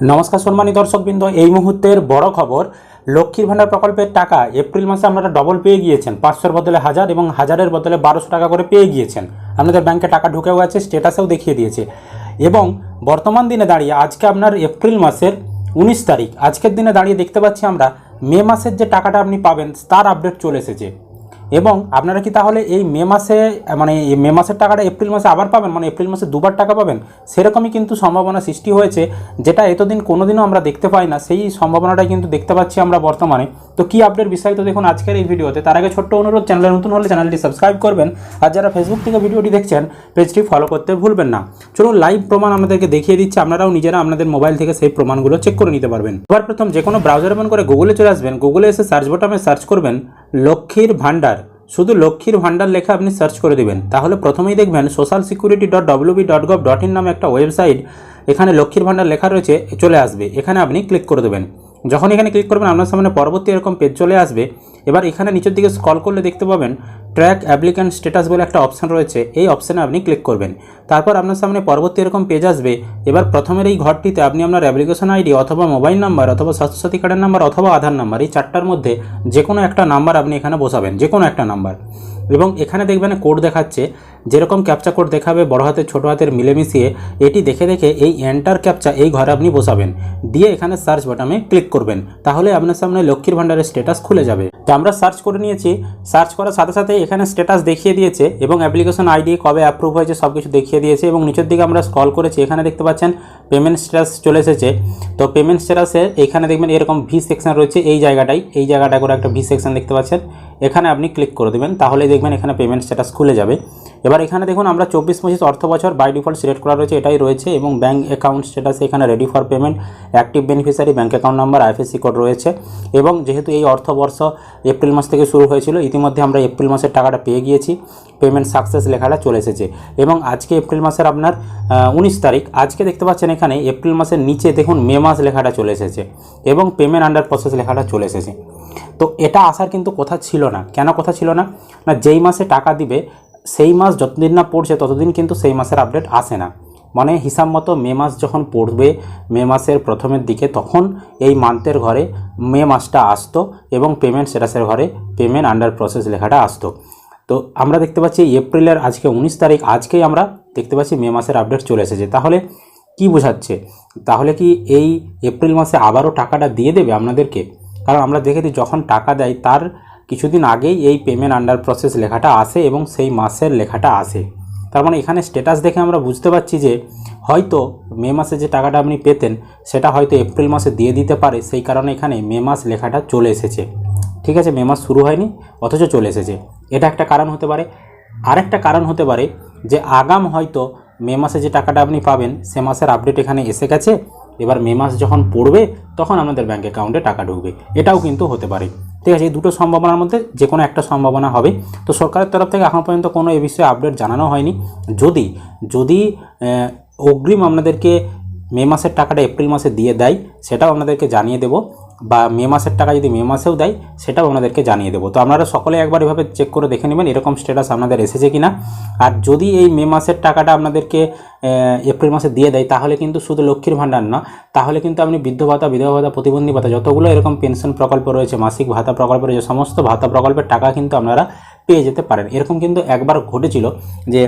নমস্কার সম্মানী দর্শকবৃন্দ, এই মুহূর্তের বড় খবর, লক্ষ্মীর ভাণ্ডার প্রকল্পের টাকা এপ্রিল মাসে আপনারা ডবল পেয়ে গিয়েছেন। পাঁচশোর বদলে হাজার এবং হাজারের বদলে বারোশো টাকা করে পেয়ে গিয়েছেন। আপনাদের ব্যাংকে টাকা ঢুকেও আছে স্টেটাসেও দেখিয়ে দিয়েছে। এবং বর্তমান দিনে দাঁড়িয়ে আজকে আপনার এপ্রিল মাসের উনিশ তারিখ, আজকের দিনে দাঁড়িয়ে দেখতে পাচ্ছি আমরা, মে মাসের যে টাকাটা আপনি পাবেন, তার আপডেট চলে এসেছে। এবং আপনারা কি তাহলে এই মে মাসে মানে এই মে মাসের টাকাটা এপ্রিল মাসে আবার পাবেন? মানে এপ্রিল মাসে দুবার টাকা পাবেন? সেরকমই কিন্তু সম্ভাবনা সৃষ্টি হয়েছে, যেটা এতদিন কোনোদিনও আমরা দেখতে পাই না। সেই সম্ভাবনাটাই কিন্তু দেখতে পাচ্ছি আমরা বর্তমানে। তো কী আপডেট বিস্তারিত দেখুন আজকের এই ভিডিওতে। তার আগে ছোট্ট অনুরোধ, চ্যানেলে নতুন হলে চ্যানেলটি সাবস্ক্রাইব করবেন। আর যারা ফেসবুক থেকে ভিডিওটি দেখছেন পেজটি ফলো করতে ভুলবেন না। চলুন লাইভ প্রমাণ আমাদেরকে দেখিয়ে দিচ্ছে। আপনারাও নিজেরা আপনাদের মোবাইল থেকে সেই প্রমাণগুলো চেক করে নিতে পারবেন। এবার প্রথম যে কোনো ব্রাউজার ওপেন করে গুগলে চলে আসবেন। গুগলে এসে সার্চ বোটামে সার্চ করবেন। লক্ষ্মীর ভাণ্ডার। শুধু লক্ষ্মীর ভাণ্ডার লেখা আপনি সার্চ করে দেবেন। তাহলে প্রথমেই দেখবেন social security dot WB dot gov dot in নামে একটা ওয়েবসাইট এখানে লক্ষ্মীর ভাণ্ডার লেখা রয়েছে চলে আসবে। এখানে আপনি ক্লিক করে দেবেন। যখন এখানে ক্লিক করবেন, আপনার সামনে পরবর্তী এরকম পেজ চলে আসবে। এবার এখানে নিচের দিকে স্কল করলে দেখতে পাবেন ট্র্যাক অ্যাপ্লিক্যান্ট স্ট্যাটাস বলে একটা অপশান রয়েছে, এই অপশানে আপনি ক্লিক করবেন। তারপর আপনার সামনে পরবর্তী এরকম পেজ আসবে, এবার প্রথমের এই ঘরটিতে আপনি আপনার অ্যাপ্লিকেশন আইডি অথবা মোবাইল নাম্বার অথবা স্বাস্থ্যসাথী কার্ডের নাম্বার অথবা আধার নাম্বার এই চারটার মধ্যে যে কোনো একটা নাম্বার আপনি এখানে বসাবেন যে কোনো একটা নাম্বার এবং এখানে দেখবেন কোড দেখাচ্ছে যেরকম ক্যাপচা কোড দেখাবে বড় হাতের, ছোট হাতের মিলেমিশিয়ে, এটি দেখে দেখে এই এন্টার ক্যাপচা এই ঘরে আপনি বসাবেন। দিয়ে এখানে সার্চ বাটনে ক্লিক করবেন। তাহলে আপনার সামনে লক্ষ্মীর ভাণ্ডারের স্ট্যাটাস খুলে যাবে। তো আমরা সার্চ করে নিয়েছি। সার্চ করার সাথে সাথে এখানে স্ট্যাটাস দেখিয়ে দিয়েছে এবং অ্যাপ্লিকেশন আইডি কবে অ্যাপ্রুভ হয়েছে সব কিছু দেখিয়ে দিয়েছে এবং নিচের দিকে আমরা স্ক্রল করেছি। এখানে দেখতে পাচ্ছেন পেমেন্ট স্ট্যাটাস চলে এসেছে। তো পেমেন্ট স্ট্যাটাসে এখানে দেখবেন এরকম ভি সেকশন রয়েছে এই জায়গাটাই এই জায়গাটা করে একটা ভি সেকশন দেখতে পাচ্ছেন। এখানে আপনি ক্লিক করে দেবেন। তাহলে দেখবেন এখানে পেমেন্ট স্ট্যাটাস খুলে যাবে। এবার এখানে দেখুন, আমরা চব্বিশ পঁচিশ অর্থ বছর বাই ডিফল্ট সিলেক্ট করা রয়েছে, এটাই রয়েছে এবং ব্যাঙ্ক অ্যাকাউন্ট স্ট্যাটাস এখানে ready for payment active beneficiary bank account number IFSC code রয়েছে এবং যেহেতু এই অর্থবর্ষ এপ্রিল মাস থেকে শুরু হয়েছিল, ইতিমধ্যে আমরা এপ্রিল মাসের টাকাটা পেয়ে গিয়েছি পেমেন্ট সাকসেস লেখাটা চলে এসেছে এবং আজকে এপ্রিল মাসের আপনার উনিশ তারিখ, আজকে দেখতে পাচ্ছেন এখানে এপ্রিল মাসের নিচে দেখুন, মে মাস লেখাটা চলে এসেছে এবং পেমেন্ট আন্ডার প্রসেস লেখাটা চলে এসেছে। তো এটা আসার কিন্তু কথা ছিল না। কেন কথা ছিল না? না, যেই মাসে টাকা দিবে সেই মাস যতদিন না পড়ছে, ততদিন কিন্তু সেই মাসের আপডেট আসে না। মানে হিসাব মতো মে মাস যখন পড়বে, মে মাসের প্রথমের দিকে, তখন এই মান্থের ঘরে মে মাসটা আসতো এবং পেমেন্ট স্ট্যাটাসের ঘরে পেমেন্ট আন্ডার প্রসেস লেখাটা আসতো। তো আমরা দেখতে পাচ্ছি এপ্রিলের আজকে উনিশ তারিখ, আজকেই আমরা দেখতে পাচ্ছি মে মাসের আপডেট চলে এসেছে। তাহলে কি বোঝাচ্ছে? তাহলে কি এই এপ্রিল মাসে আবারও টাকাটা দিয়ে দেবে আপনাদেরকে? কারণ আমরা দেখেছি যখন টাকা দেয়, তার কিছুদিন আগেই এই পেমেন্ট আন্ডার প্রসেস লেখাটা আসে এবং সেই মাসের লেখাটা আসে। তার মানে এখানে স্ট্যাটাস দেখে আমরা বুঝতে পারছি যে হয়তো মে মাসে যে টাকাটা আপনি পেতেন, সেটা হয়তো এপ্রিল মাসে দিয়ে দিতে পারে, সেই কারণে এখানে মে মাস লেখাটা চলে এসেছে। ঠিক আছে? মে মাস শুরু হয়নি, অথচ চলে এসেছে। এটা একটা কারণ হতে পারে। আরেকটা কারণ হতে পারে যে আগাম হয়তো মে মাসে যে টাকাটা আপনি পাবেন, সে মাসের আপডেট এখানে এসে গেছে। এবার মে মাস যখন পড়বে, তখন আমাদের ব্যাঙ্ক অ্যাকাউন্টে টাকা ঢুকবে। এটাও কিন্তু হতে পারে। ঠিক আছে, এই দুটো সম্ভাবনার মধ্যে যে কোনো একটা সম্ভাবনা হবে। তো সরকারের তরফ থেকে এখন পর্যন্ত কোনো এ বিষয়ে আপডেট জানানো হয়নি। যদি যদি অগ্রিম আপনাদেরকে মে মাসের টাকাটা এপ্রিল মাসে দিয়ে দেয়, সেটাও আপনাদেরকে জানিয়ে দেবো। বা মে মাসের টাকা যদি মে মাসেও দেয়, সেটাও আপনাদেরকে জানিয়ে দেবো। তো আপনারা সকলে একবার এভাবে চেক করে দেখে নেবেন, এরকম স্ট্যাটাস আপনাদের এসেছে কিনা। আর যদি এই মে মাসের টাকাটা আপনাদেরকে এপ্রিল মাসে দিয়ে দেয়, তাহলে কিন্তু শুধু লক্ষ্মীর ভাণ্ডার না, তাহলে কিন্তু আপনি বৃদ্ধ ভাতা, বিধবা ভাতা, প্রতিবন্ধী ভাতা, যতগুলো এরকম পেনশন প্রকল্প রয়েছে, মাসিক ভাতা প্রকল্প রয়েছে, সমস্ত ভাতা প্রকল্পের টাকা কিন্তু আপনারা পেয়ে যেতে পারেন। এরকম কিন্তু একবার ঘটেছিল যে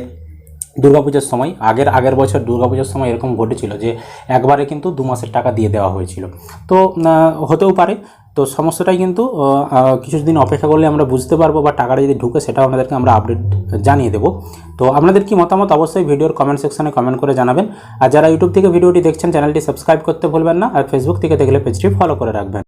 দুর্গাপূজার সময়, আগের আগের বছর দুর্গাপূজার সময় এরকম ঘটেছিল যে একবারে কিন্তু দু মাসের টাকা দিয়ে দেওয়া হয়েছিল। তো হতেও পারে। তো সমস্যাটাই কিন্তু কিছুদিন অপেক্ষা করলে আমরা বুঝতে পারব বা টাকাটা যদি ঢুকে সেটাও আপনাদেরকে আমরা আপডেট জানিয়ে দেবো। তো আপনাদের কি মতামত অবশ্যই ভিডিওর কমেন্ট সেকশনে কমেন্ট করে জানাবেন। আর যারা ইউটিউব থেকে ভিডিওটি দেখছেন চ্যানেলটি সাবস্ক্রাইব করতে ভুলবেন না। আর ফেসবুক থেকে দেখলে পেজটি ফলো করে রাখবেন।